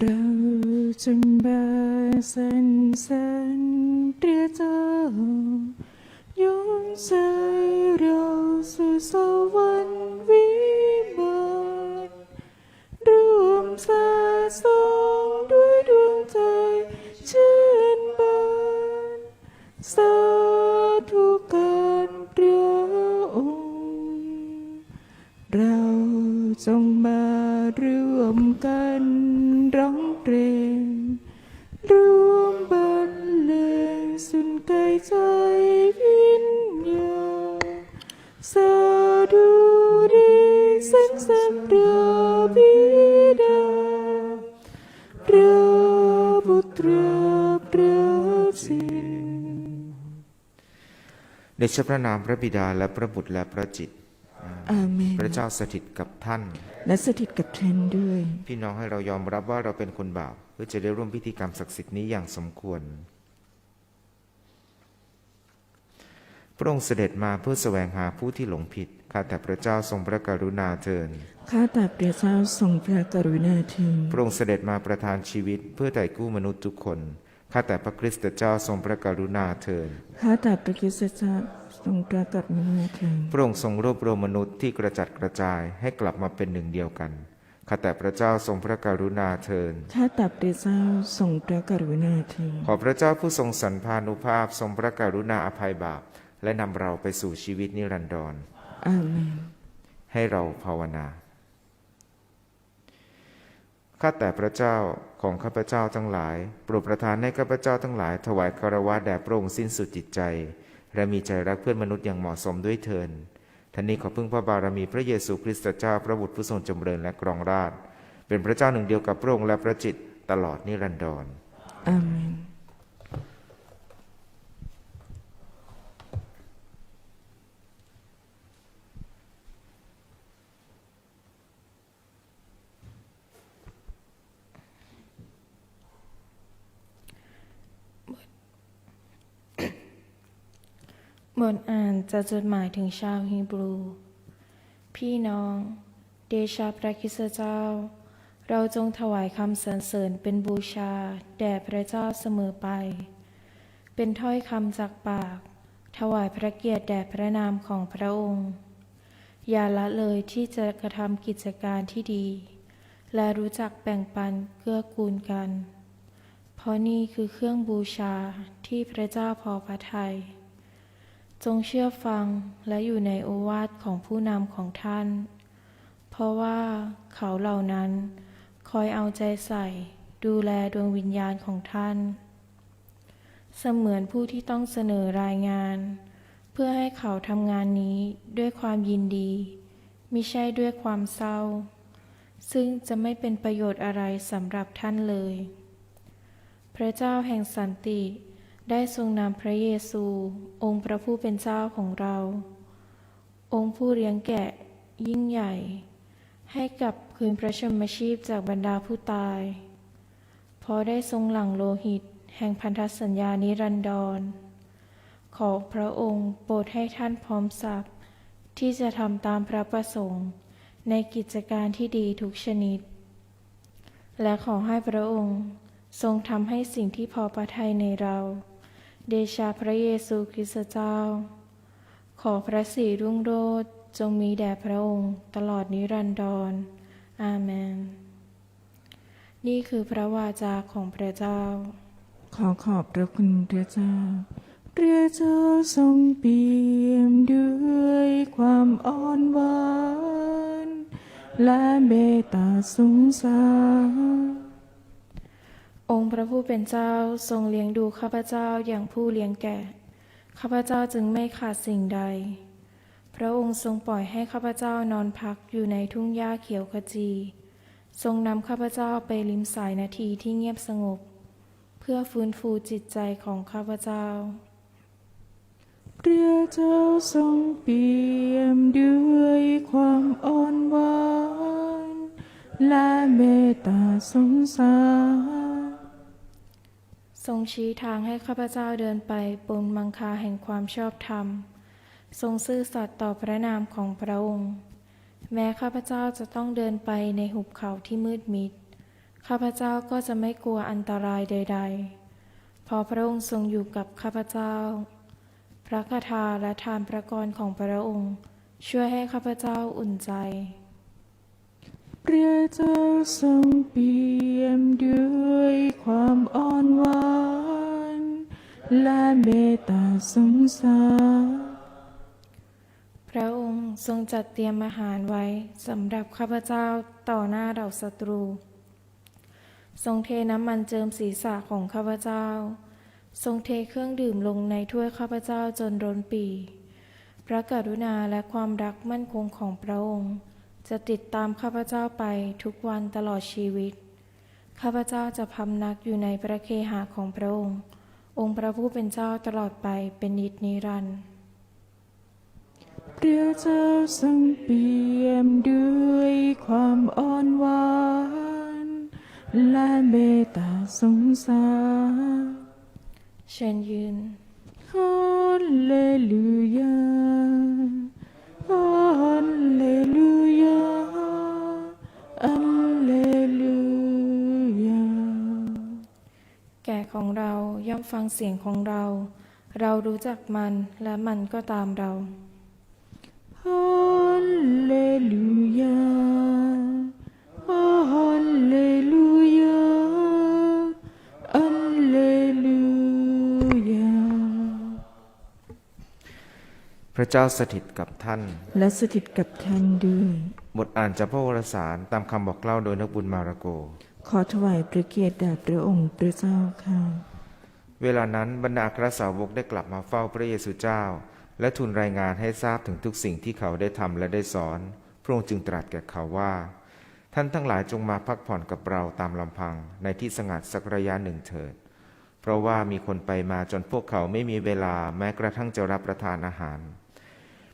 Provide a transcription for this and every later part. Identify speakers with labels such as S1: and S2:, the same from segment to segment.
S1: เราจงบาสรรเสริญพระเจ้ายกใจเราสู่สวรรค์วิ เราจงมาร่วมกันร้องเลงร่วมบรรเลงสุนกายใจวิญญาณสาธุดีสรรเสริญพระบิดาพระบุตรพระสิน
S2: เดชพระนามพระบิดาและพระบุตรและพระจิต
S1: อาเมน
S2: พระเจ้าสถิตกับท่าน
S1: และสถิตกับท่านด้วย
S2: พี่น้องให้เรายอมรับว่าเราเป็นคนบาปเพื่อจะได้ร่วมพิธีกรรมศักดิ์สิทธิ์นี้อย่างสมควร พระองค์เสด็จมาเพื่อแสวงหาผู้ที่หลงผิด ข้าแต่พระเจ้าทรงพระกรุณาเถิด
S1: ข้าแต่พระเจ้าทรงพระกรุณาเถิด
S2: พระองค์เสด็จมาประทานชีวิตเพื่อไถ่กู้มนุษย์ทุกคน ข้าแต่พระคริสต์เจ้าทรงพระกรุณาเถิด
S1: ข้าแต่พระคริสตเจ้าทรงพระกรุณาเถิด
S2: พระองค์ทรงรวบรวมมนุษย์ที่กระจัดกระจายให้กลับมาเป็นหนึ่งเดียวกันข้าแต่พระเจ้าทรงพระกรุณาเถิด
S1: ข้าแต่พระเจ้าทรงพระกรุณาเถิด
S2: ขอพระเจ้าผู้ทรงสันพานุภาพทรงพระกรุณาอภัยบาป และนำเราไปสู่ชีวิตนิรันดร
S1: อาเมน
S2: ให้เราภาวนา ข้าแต่พระเจ้าของข้าพเจ้าทั้งหลาย โปรดประทานให้ข้าพเจ้าทั้งหลาย ถวายคารวะแด่พระองค์สิ้นสุดจิตใจ และมีใจรักเพื่อนมนุษย์อย่างเหมาะสมด้วยเทินท่านนี้ขอพึ่งพระบารมีพระเยซูคริสต์เจ้าพระบุตรผู้ทรงจำเริญและกรองราชเป็นพระเจ้าหนึ่งเดียวกับพระองค์และพระจิตตลอดนิรันดร
S1: อาเมน
S3: บทอ่าน จากจดหมายถึงชาวฮีบรู พี่น้อง เดชาพระคิสเจ้า เราจงถวายคำสรรเสริญเป็นบูชา แด่พระเจ้าเสมอไป เป็นถ้อยคำจากปาก ถวายพระเกียรติแด่พระนามของพระองค์ อย่าละเลยที่จะกระทำกิจการที่ดี และรู้จักแบ่งปันเกื้อกูลกัน เพราะนี่คือเครื่องบูชาที่พระเจ้าพอพระทัย จงเชื่อฟังและอยู่ในโอวาทของผู้นำของท่าน เพราะว่าเขาเหล่านั้นคอยเอาใจใส่ ดูแลดวงวิญญาณของท่าน เสมือนผู้ที่ต้องเสนอรายงาน เพื่อให้เขาทำงานนี้ด้วยความยินดีมิใช่ด้วยความเศร้า ซึ่งจะไม่เป็นประโยชน์อะไรสำหรับท่านเลย พระเจ้าแห่งสันติ ได้ทรงนำพระเยซู องค์พระผู้เป็นเจ้าของเรา องค์ผู้เลี้ยงแกะยิ่งใหญ่ ให้กับคืนพระชนมชีพจากบรรดาผู้ตาย เพราะได้ทรงหลั่งโลหิต แห่งพันธสัญญานิรันดร ขอพระองค์โปรดให้ท่านพร้อมสับที่จะทำตามพระประสงค์ ในกิจการที่ดีทุกชนิด และขอให้พระองค์ทรงทำให้สิ่งที่พอประทัยในเรา เดชาพระเยซูคริสต์เจ้า ขอพระสิรุ่งโรจน์จงมีแด่พระองค์ตลอดนิรันดร อาเมน นี่คือพระวาจาของพระเจ้า
S1: ขอขอบพระคุณพระเจ้า พระเจ้าทรงเปี่ยมด้วยความอ่อนหวาน และเมตตาสงสาร
S3: องค์พระผู้เป็นเจ้าทรงเลี้ยงดูข้าพเจ้าอย่างผู้เลี้ยงแกะข้าพเจ้าจึงไม่ขาดสิ่งใด พระองค์ทรงปล่อยให้ข้าพเจ้านอนพักอยู่ในทุ่งหญ้าเขียวขจี ทรงนำข้าพเจ้าไปลิมสายนาทีที่เงียบสงบ เพื่อฟื้นฟูจิตใจของข้าพเจ้า
S1: พระเจ้าทรงเปี่ยมด้วยความอ่อนหวานและเมตตาสงสาร
S3: ทรงชี้ทางให้ข้าพเจ้าเดินไปบนมังคาแห่งความชอบธรรม ทรงซื่อสัตย์ต่อพระนามของพระองค์ แม้ข้าพเจ้าจะต้องเดินไปในหุบเขาที่มืดมิด ข้าพเจ้าก็จะไม่กลัวอันตรายใด ๆ เพราะพระองค์ทรงอยู่กับข้าพเจ้า พระคาถาและทานประกรของพระองค์ ช่วยให้ข้าพเจ้าอุ่นใจ
S1: พระเจ้าทรงเปี่ยมด้วยความอ่อนหวาน และเมตตาสงสาร
S3: พระองค์ทรงจัดเตรียมอาหารไว้สำหรับข้าพเจ้าต่อหน้าเราศัตรู ทรงเทน้ำมันเจิมศีรษะของข้าพเจ้า ทรงเทเครื่องดื่มลงในถ้วยข้าพเจ้าจนร้นปี พระกรุณาและความรักมั่นคงของพระองค์ จะติดตามข้าพเจ้าไปทุกวันตลอดชีวิต ข้าพเจ้าจะพำนักอยู่ในพระเคหะของพระองค์ องค์พระผู้เป็นเจ้าตลอดไปเป็นนิจนิรันดร์
S1: พระเจ้าทรงเปี่ยมด้วยความอ่อนหวานและเมตตาสงสาร
S3: เชิญยืน
S1: ฮาเลลูยาฮาเลลูยา
S3: ของเราย่อมฟังเสียงของเรา เรารู้จักมันและมันก็ตามเรา
S1: ฮาเลลูยาฮาเลลูยาอัลเลลูยา
S2: พระเจ้าสถิตกับท่าน
S1: และสถิตกับท่านด้วย
S2: บทอ่านจากพระวรสารตามคำบอกเล่าโดยนักบุญมาระโก
S1: ขอถวายพระเกียรติแด่พระองค์พระเจ้าค่ะ
S2: เวลานั้นบรรดาครสาวกได้กลับมาเฝ้าพระเยซูเจ้า และทูลรายงานให้ทราบถึงทุกสิ่งที่เขาได้ทำและได้สอน พระองค์จึงตรัสแก่เขาว่า ท่านทั้งหลายจงมาพักผ่อนกับเราตามลำพังในที่สงัดสักระยะหนึ่งเถิด เพราะว่ามีคนไปมาจนพวกเขาไม่มีเวลาแม้กระทั่งจะรับประทานอาหาร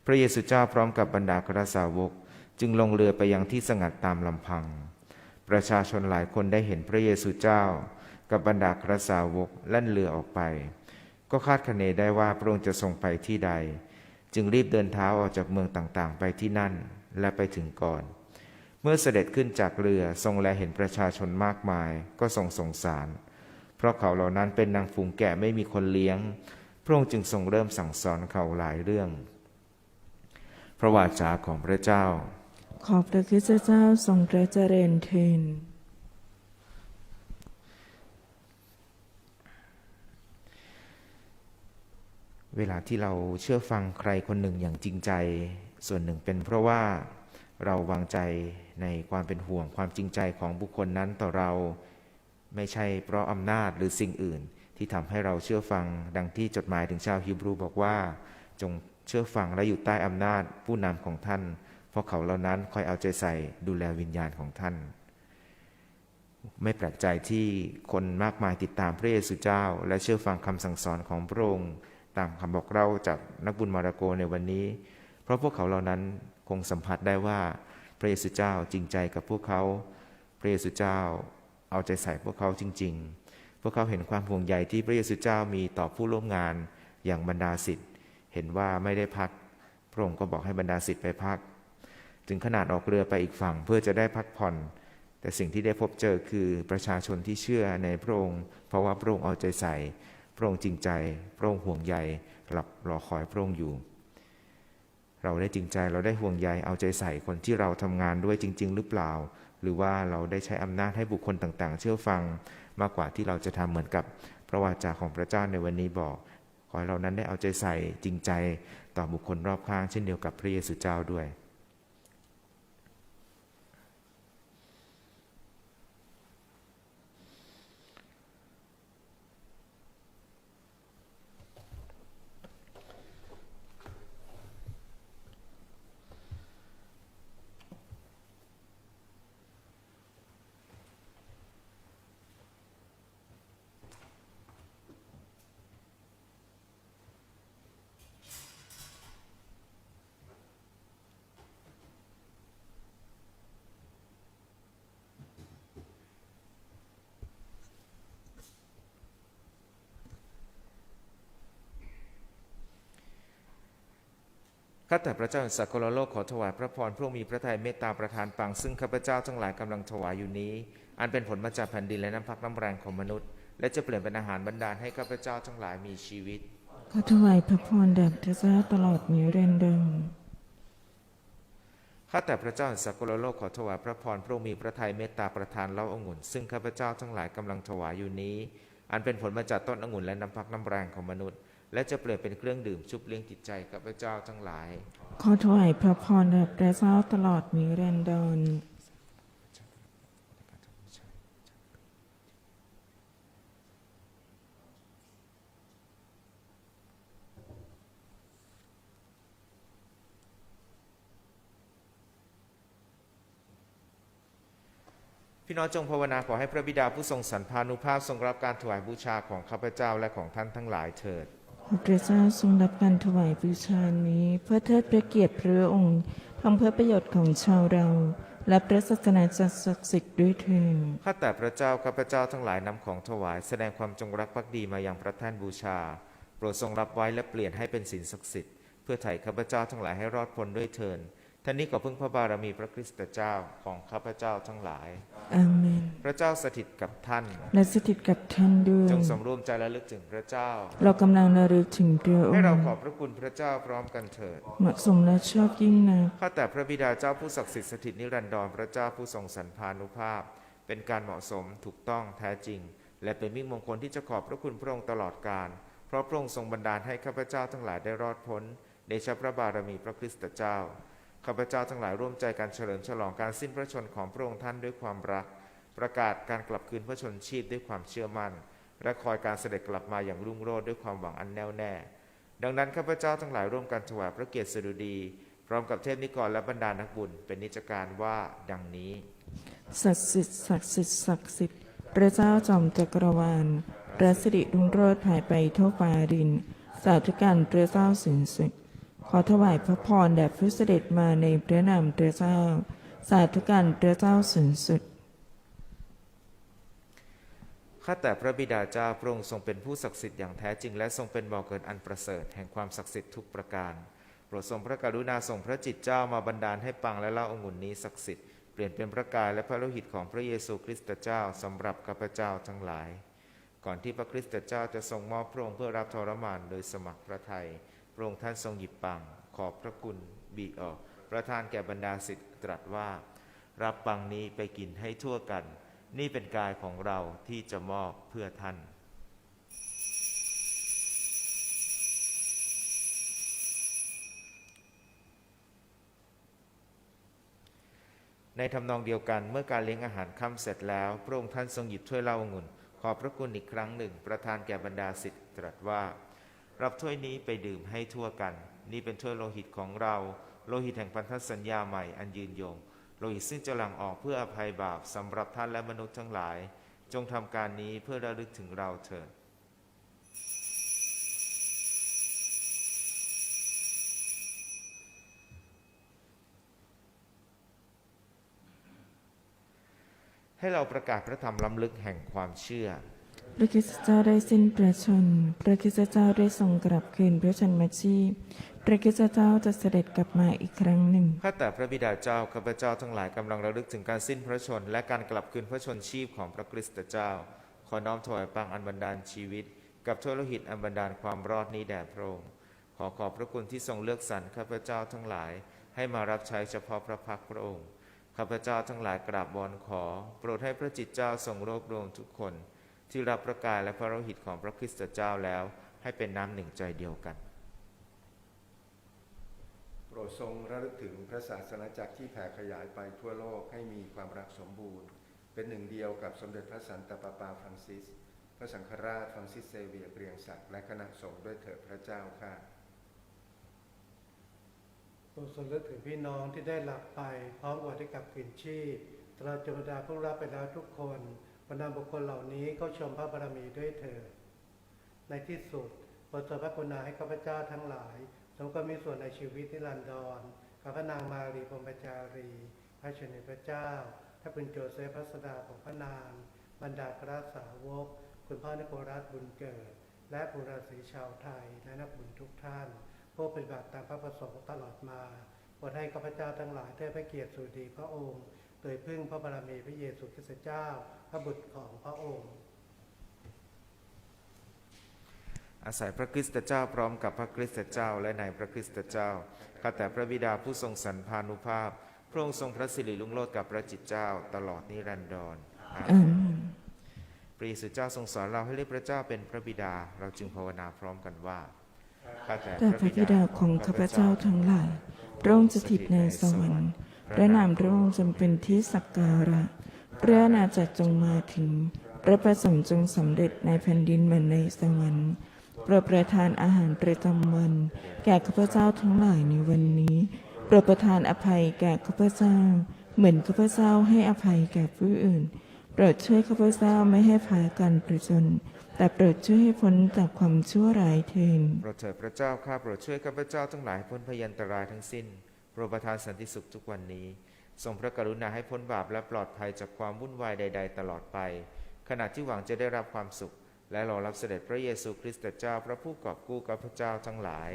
S2: พระเยซูเจ้าพร้อมกับบรรดาครสาวกจึงลงเรือไปยังที่สงัดตามลำพัง ประชาชนหลายคนได้เห็นพระเยซูเจ้า กับบรรดาอัครสาวกแล่นเรือออกไป ก็คาดคะเนได้ว่าพระองค์จะทรงไปที่ใด จึงรีบเดินเท้าออกจากเมืองต่างๆ ไปที่นั่นและไปถึงก่อน เมื่อเสด็จขึ้นจากเรือทรงแลเห็นประชาชนมากมาย ก็ทรงสงสาร เพราะเขาเหล่านั้นเป็นนางฝูงแกะไม่มีคนเลี้ยง พระองค์จึงทรงเริ่มสั่งสอนเขาหลายเรื่อง พระวาจาของพระเจ้า
S1: ขอพระคริสตเจ้าทรงพระเจริญเทิน
S2: เวลาที่เราเชื่อฟังใครคนหนึ่งอย่างจริงใจ ส่วนหนึ่งเป็นเพราะว่าเราวางใจในความเป็นห่วงความจริงใจของบุคคลนั้นต่อเรา ไม่ใช่เพราะอำนาจหรือสิ่งอื่น ที่ทำให้เราเชื่อฟังดังที่จดหมายถึงชาวฮิบรูบอกว่า จงเชื่อฟังและอยู่ใต้อำนาจผู้นำของท่าน เพราะเขาเหล่านั้นคอยเอาใจใส่ดูแลวิญญาณของท่าน ไม่แปลกใจที่คนมากมายติดตามพระเยซูเจ้า และเชื่อฟังคำสั่งสอนของพระองค์ตามคำบอกเล่าจากนักบุญมาระโกในวันนี้ เพราะพวกเขาเหล่านั้นคงสัมผัสได้ว่า พระเยซูเจ้าจริงใจกับพวกเขา พระเยซูเจ้าเอาใจใส่พวกเขาจริง ๆ พวกเขาเห็นความห่วงใยที่พระเยซูเจ้ามีต่อผู้ร่วมงานอย่างบรรดาศิษย์เห็นว่าไม่ได้พัก พระองค์ก็บอกให้บรรดาศิษย์ไปพัก ถึงขนาดออกเรือไปอีกฝั่งเพื่อจะได้พักผ่อน แต่สิ่งที่ได้พบเจอคือประชาชนที่เชื่อในพระองค์ เพราะว่าพระองค์เอาใจใส่ พระองค์จริงใจ พระองค์ห่วงใยหลับรอคอยพระองค์อยู่ เราได้จริงใจเราได้ห่วงใยเอาใจใส่คนที่เราทำงานด้วยจริง ๆ หรือเปล่า หรือว่าเราได้ใช้อำนาจให้บุคคลต่างๆ เชื่อฟังมากกว่าที่เราจะทำเหมือนกับพระวาจาของพระเจ้าในวันนี้บอก ขอให้เรานั้นได้เอาใจใส่จริงใจต่อบุคคลรอบข้างเช่นเดียวกับพระเยซูเจ้าด้วย ข้าแต่พระเจ้าแห่งสักลโลกขอถวายพระพรพระองค์มีพระทัยเมตตาประทานปังซึ่งข้าพเจ้าทั้งหลายกำลังถวายอยู่นี้ อันเป็นผลมาจากแผ่นดินและน้ำพักน้ำแรงของมนุษย์ และจะเปลี่ยนเป็นอาหารบรรดาลให้ข้าพเจ้าทั้งหลายมีชีวิต
S1: ขอถวายพระพรแด่พระเจ้าตลอดนิรันดร์
S2: ข้าแต่พระเจ้าแห่งสักกลโลกขอถวายพระพรพระองค์มีพระทัยเมตตาประทานเหล้าองุ่น ซึ่งข้าพเจ้าทั้งหลายกำลังถวายอยู่นี้ อันเป็นผลมาจากต้นองุ่นและน้ำพักน้ำแรงของมนุษย์ และจะเปลี่ยนเป็นเครื่องดื่มชุบเลี้ยงจิตใจข้าพเจ้าทั้งหลาย
S1: ขอถวายพระพรแด่พระเจ้าตลอดนิรันดร์
S2: พี่น้องจงภาวนาขอให้พระบิดาผู้ทรงสรรพานุภาพทรงรับการถวายบูชาของข้าพเจ้าและของท่านทั้งหลายเถิด
S1: ขอ พระเจ้าทรงรับการถวายบูชานี้ เพื่อเทิดพระเกียรติพระองค์ทำเพื่อประโยชน์ของชาวเรา และพระศาสนาจักศักดิ์สิทธิ์ด้วยเถิด
S2: ข้าแต่พระเจ้าข้าพระเจ้าทั้งหลายนำของถวาย แสดงความจงรักภักดีมายังพระแท่นบูชา โปรดทรงรับไว้และเปลี่ยนให้เป็นสินศักดิ์สิทธิ์เพื่อไถ่ข้าพเจ้าทั้งหลายให้รอดพ้นด้วยเถิน ท่านนี้ขอพึ่งพระบารมีพระคริสตเจ้าของข้าพเจ้าทั้งหลาย
S1: อาเมน
S2: พระเจ้าสถิตกับท่าน
S1: และสถิตกับท่านด้วย
S2: จงสำรวมใจและลึกถึงพระเจ้า
S1: เรากำลังระลึกถึงพระอง
S2: ให้
S1: ค์
S2: เราขอบพระคุณพระเจ้าพร้อมกันเถิด
S1: เหมาะสมและชอบยิ่งนัก
S2: ข้าแต่พระบิดาเจ้าผู้ศักดิ์สิทธิ์สถิตนิรันดรพระเจ้าผู้ทรงสรรพานุภาพ เป็นการเหมาะสมถูกต้องแท้จริง และเป็นมิ่งมงคลที่จะขอบพระคุณพระองค์ตลอดกาลเพราะพระองค์ทรงบันดาลให้ข้าพเจ้าทั้งหลายได้รอดพ้นเดชะพระบารมีพระคริสตเจ้า ข้าพเจ้าทั้งหลายร่วมใจการเฉลิมฉลองการสิ้นพระชนของพระองค์ท่านด้วยความรัก ประกาศการกลับคืนพระชนชีพด้วยความเชื่อมั่น และคอยการเสด็จกลับมาอย่างรุ่งโรจน์ด้วยความหวังอันแน่วแน่ ดังนั้นข้าพเจ้าทั้งหลายร่วมกันถวายพระเกียรติสดุดี พร้อมกับเทพนิกรและบรรดานักบุญเป็นนิจการว่าดังนี้
S1: ศักดิ์สิทธิ์ศักดิ์สิทธิ์ศักดิ์สิทธิ์พระเจ้าจอมจักรวาลพระสิริรุ่งโรจน์ภายไปทั่วฟ้าดิน สาธุการพระเจ้าสูงสุด ขอถวายพระพรแด่ผู้เสด็จมาในพระนามพระเจ้า สาธุการพระเจ้าสูงสุด
S2: ข้าแต่พระบิดาเจ้าพระองค์ทรงเป็นผู้ศักดิ์สิทธิ์อย่างแท้จริง และทรงเป็นบ่อเกิดอันประเสริฐแห่งความศักดิ์สิทธิ์ทุกประการ โปรดทรงพระกรุณาส่งพระจิตเจ้ามาบันดาลให้ปังและเล่าองุ่นนี้ศักดิ์สิทธิ์เปลี่ยนเป็นพระกายและพระโลหิตของพระเยซูคริสต์เจ้าสำหรับข้าพเจ้าทั้งหลาย ก่อนที่พระคริสต์เจ้าจะทรงมอบพระองค์เพื่อรับทรมานโดยสมัครพระทัย ระองค์ท่านทรงหยิบปัง ขอบพระคุณบีออก ประทานแก่บรรดาศิษย์ตรัสว่า รับปังนี้ไปกินให้ทั่วกัน นี่เป็นกายของเราที่จะมอบเพื่อท่านในทำนองเดียวกันเมื่อการเลี้ยงอาหารค่ำเสร็จแล้ว พระองค์ท่านทรงหยิบถ้วยเหล้าองุ่น ขอบพระคุณอีกครั้งหนึ่ง ประทานแก่บรรดาศิษย์ตรัสว่า รับถ้วยนี้ไปดื่มให้ทั่วกัน นี่เป็นถ้วยโลหิตของเรา โลหิตแห่งพันธสัญญาใหม่อันยืนยง โลหิตซึ่งจะหลั่งออกเพื่ออภัยบาปสำหรับท่านและมนุษย์ทั้งหลาย จงทำการนี้เพื่อระลึกถึงเราเถิดให้เราประกาศพระธรรมล้ำลึกแห่งความเชื่อ
S1: พระคริสตเจ้าได้สิ้นพระชน พระคริสตเจ้าได้ทรงกลับคืนพระชนมาชีพ พระคริสตเจ้าจะเสด็จกลับมาอีกครั้งหนึ่ง
S2: ข้าแต่พระบิดาเจ้าข้าพเจ้าทั้งหลายกำลังระลึกถึงการสิ้นพระชน และการกลับคืนพระชนชีพของพระคริสตเจ้า ขอน้อมถวายปังอันบันดาลชีวิต กับถ้วโลหิตอันบันดาลความรอดนี้แด่พระองค์ ขอขอบพระคุณที่ทรงเลือกสรรข้าพเจ้าทั้งหลาย ให้มารับใช้เฉพาะพระพักตร์พระองค์ ข้าพเจ้าทั้งหลายกราบบอนขอ โปรดให้พระจิตเจ้าทรงรวบรวมทุกคน ที่รับพระกายและพระโลหิตของพระคริสตเจ้าแล้ว ให้เป็นน้ำหนึ่งใจเดียวกัน
S4: โปรดทรงระลึกถึงพระศาสนาจักรที่แผ่ขยายไปทั่วโลกให้มีความรักสมบูรณ์ เป็นหนึ่งเดียวกับสมเด็จพระสันตะปาปาฟรังซิส พระสังฆราชฟรังซิสเซเวียร์เกรียงศักดิ์และคณะสงฆ์ด้วยเถิดพระเจ้าค่ะ
S5: โปรดทรงเลือกถึงพี่น้องที่ได้หลับไปพร้อมกับได้กลับคืนชีพตลอดจนบรรดาผู้รับไปแล้วทุกคน บรรดาบุคคลเหล่านี้ก็ชมพระบารมีด้วยเถิดในที่สุดโปรดทรงพระกรุณาให้ข้าพเจ้าทั้งหลายสมก็มีส่วนในชีวิตนิรันดรกับพระนางมารีพรมจารี พระชนพระเจ้า ถ้าเป็นโจเซฟพระสดาของพระนางบรรดาพระสาวก คุณพ่อนโครัสบุญเกิด และบุราศีชาวไทยและนักบุญทุกท่าน ผู้ปฏิบัติตามพระประสงค์ตลอดมาโปรดให้ข้าพเจ้าทั้งหลายได้พระเกียรติสุดีพระองค์ โดยพึ่งพระบารมีพระเยซูคริสต์เจ้า พระบุตรของพระองค์
S2: อาศัยพระคริสตเจ้าพร้อมกับพระคริสตเจ้าและในพระคริสตเจ้าข้าแต่พระบิดาผู้ทรงสันพานุภาพ พระองค์ทรงพระสิริลุ่งโลดกับพระจิตเจ้า ตลอดนิรันดรอาเม
S1: อานเมน
S2: พระเยซูเจ้าทรงสอนเราให้เรียกพระเจ้าเป็นพระบิดา เราจึงภาวนาพร้อมกันว่าข้าแต่
S1: แต่พระบิดาของข้าพเจ้าทั้งหลายพระองค์สถิตในสวรรค์ พระนามพระองค์จงเป็นที่สักการะ พระอาณาจักรจงมาถึง พระประสงค์จงสำเร็จในแผ่นดินเหมือนในสวรรค์โปรดประทานอาหารประจำวัน แก่ข้าพเจ้าทั้งหลายในวันนี้ โปรดประทานอภัยแก่ข้าพเจ้า เหมือนข้าพเจ้าให้อภัยแก่ผู้อื่น โปรดช่วยข้าพเจ้าไม่ให้พากันประจนแต่โปรดช่วยให้พ้นจากความชั่วร้ายเถิด
S2: โปรดเถิดพระเจ้าข้าโปรดช่วยข้าพเจ้าทั้งหลายพ้นพยันตรายทั้งสิ้น โปรดประทานสันติสุขทุกวันนี้ ทรงพระกรุณาให้พ้นบาปและปลอดภัยจากความวุ่นวายใด ๆ ตลอดไป ขณะที่หวังจะได้รับความสุข และรอรับเสด็จพระเยซูคริสต์เจ้าพระผู้กอบกู้ข้าพเจ้าทั้งหลาย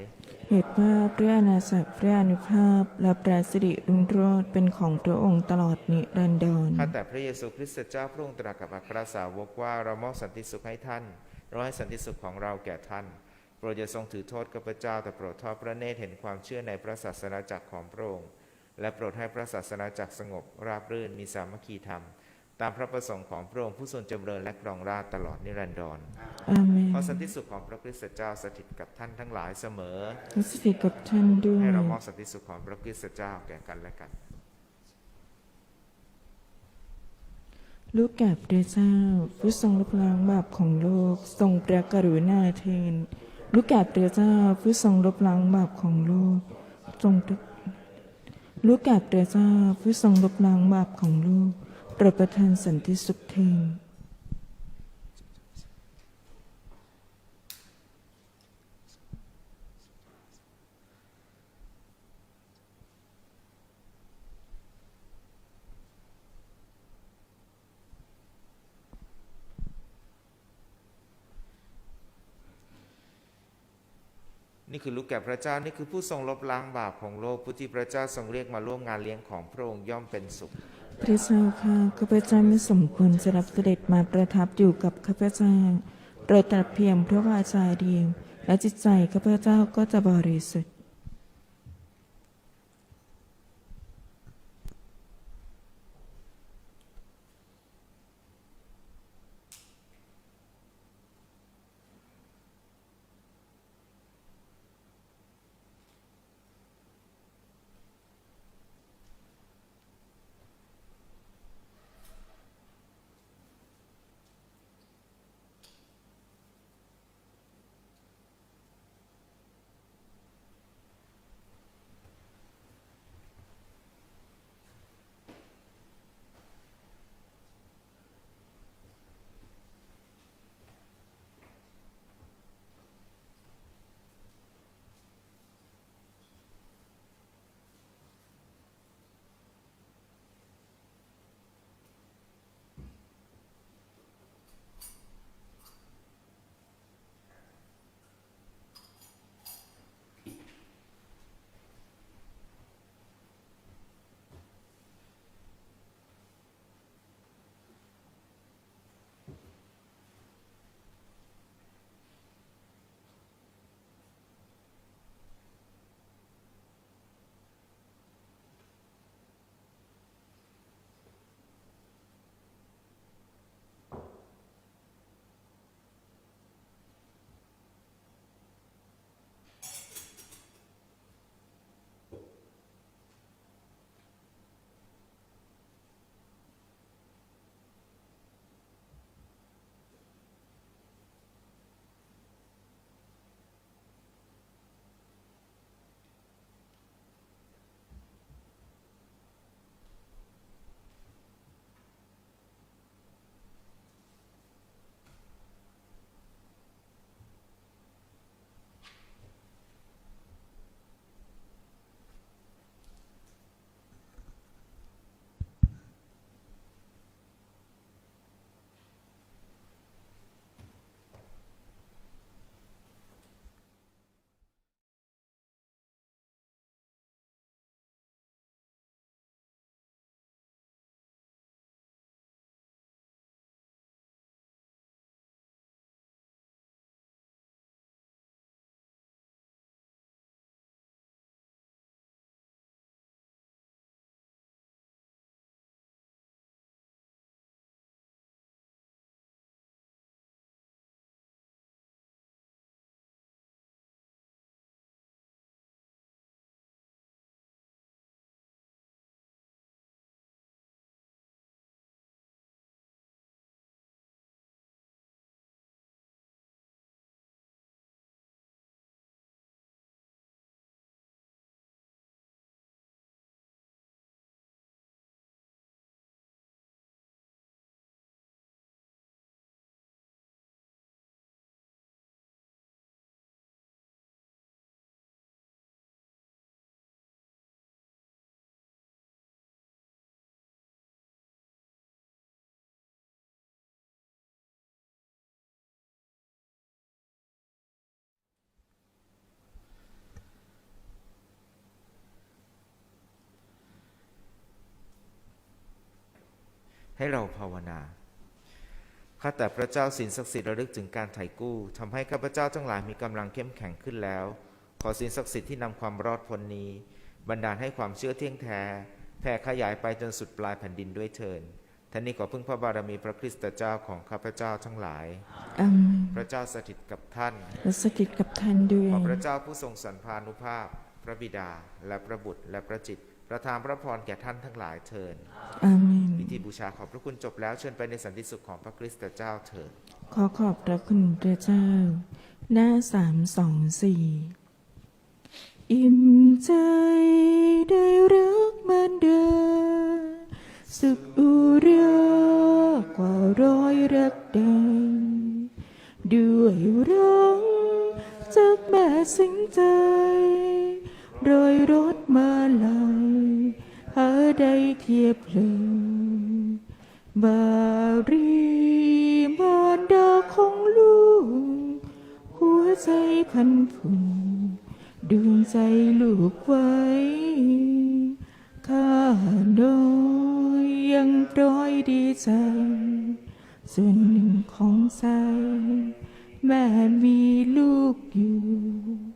S1: เหตุว่าพระอาณาจักรพระอานุภาพ และพระสิริรุ่งโรจน์เป็นของพระองค์ตลอดนิรันดร
S2: ข้าแต่พระเยซูคริสต์เจ้าพระองค์ตรัสกับอัครสาวกว่าเรามอบสันติสุขให้ท่านเราให้สันติสุขของเราแก่ท่าน โปรดอย่าทรงถือโทษข้าพเจ้า แต่โปรดทอดพระเนตรเห็นความเชื่อในพระศาสนาจักรของพระองค์ และโปรดให้พระศาสนาจักรสงบราบรื่นมีสามัคคีธรรม ตามพระประสงค์ของพระองค์ผู้ทรงจำเริญและครองราชย์ตลอดนิรันดร
S1: อาเมน
S2: ขอสันติสุขของพระคริสต์เจ้าสถิตกับท่านทั้งหลายเสมอ
S1: พระสิริกับท่านด้วย
S2: ให้เรามอบสันติสุขของพระคริสต์เจ้าแก่กันและกัน
S1: ลูกแก่พระเจ้าผู้ทรงลบล้างบาปของโลกทรงพระกรุณาเทิน ลูกแก่พระเจ้าผู้ทรงลบล้างบาปของโลกทรงลูกแก่พระเจ้าผู้ทรงลบล้างบาปของโลกโปรดประทานสันติสุขเถิด
S2: นี่คือลูกแก่พระเจ้านี่คือผู้ทรงลบล้างบาปของโลกผู้ที่พระเจ้าทรงเรียกมาร่วมงานเลี้ยงของพระองค์ย่อมเป็นสุข
S1: พระเจ้าค่ะข้าพเจ้าไม่สมควรจะรับเสด็จมาประทับอยู่กับข้าพเจ้าโปรดตรัสเพียงพระวาจาเดียวและจิตใจข้าพเจ้าก็จะบริสุทธิ์
S2: ให้เราภาวนาข้าแต่พระเจ้าสินศักดิ์สิทธิ์ระลึกถึงการไถ่กู้ทำให้ข้าพเจ้าทั้งหลายมีกำลังเข้มแข็งขึ้นแล้ว ขอสินศักดิ์สิทธิ์ที่นำความรอดพ้นนี้ บันดาลให้ความเชื่อเที่ยงแท้แผ่ขยายไปจนสุดปลายแผ่นดินด้วยเถินท่านนี้ขอพึ่งพระบารมีพระคริสตเจ้าของข้าพเจ้าทั้งหลาย
S1: อาเมน
S2: พระเจ้าสถิตกับท่าน
S1: และสถิตกับท่านด้วย
S2: ขอพระเจ้าผู้ทรงสันพานุภาพ พระบิดาและพระบุตรและพระจิต ประทานพระพรแก่ท่านทั้งหลายเถิด
S1: อาเมน
S2: พิธีบูชาขอบพระคุณจบแล้วเชิญไปในสันติสุขของพระคริสตเจ้าเถิด
S1: ขอขอบพระคุณพระเจ้า หน้าสามสองสี่อิ่มใจได้รักมันเดิมสุขอุรากว่าร้อยรักใดด้วยร้องจากแม่สิงใจ รอยรถมาลายหาได้เทียบเลยบารีมารดาของลูก หัวใจพันผูกดวงใจลูกไว้ข้าน้อยยังปล่อยดีใจ ส่วนหนึ่งของใจแม่มีลูกอยู่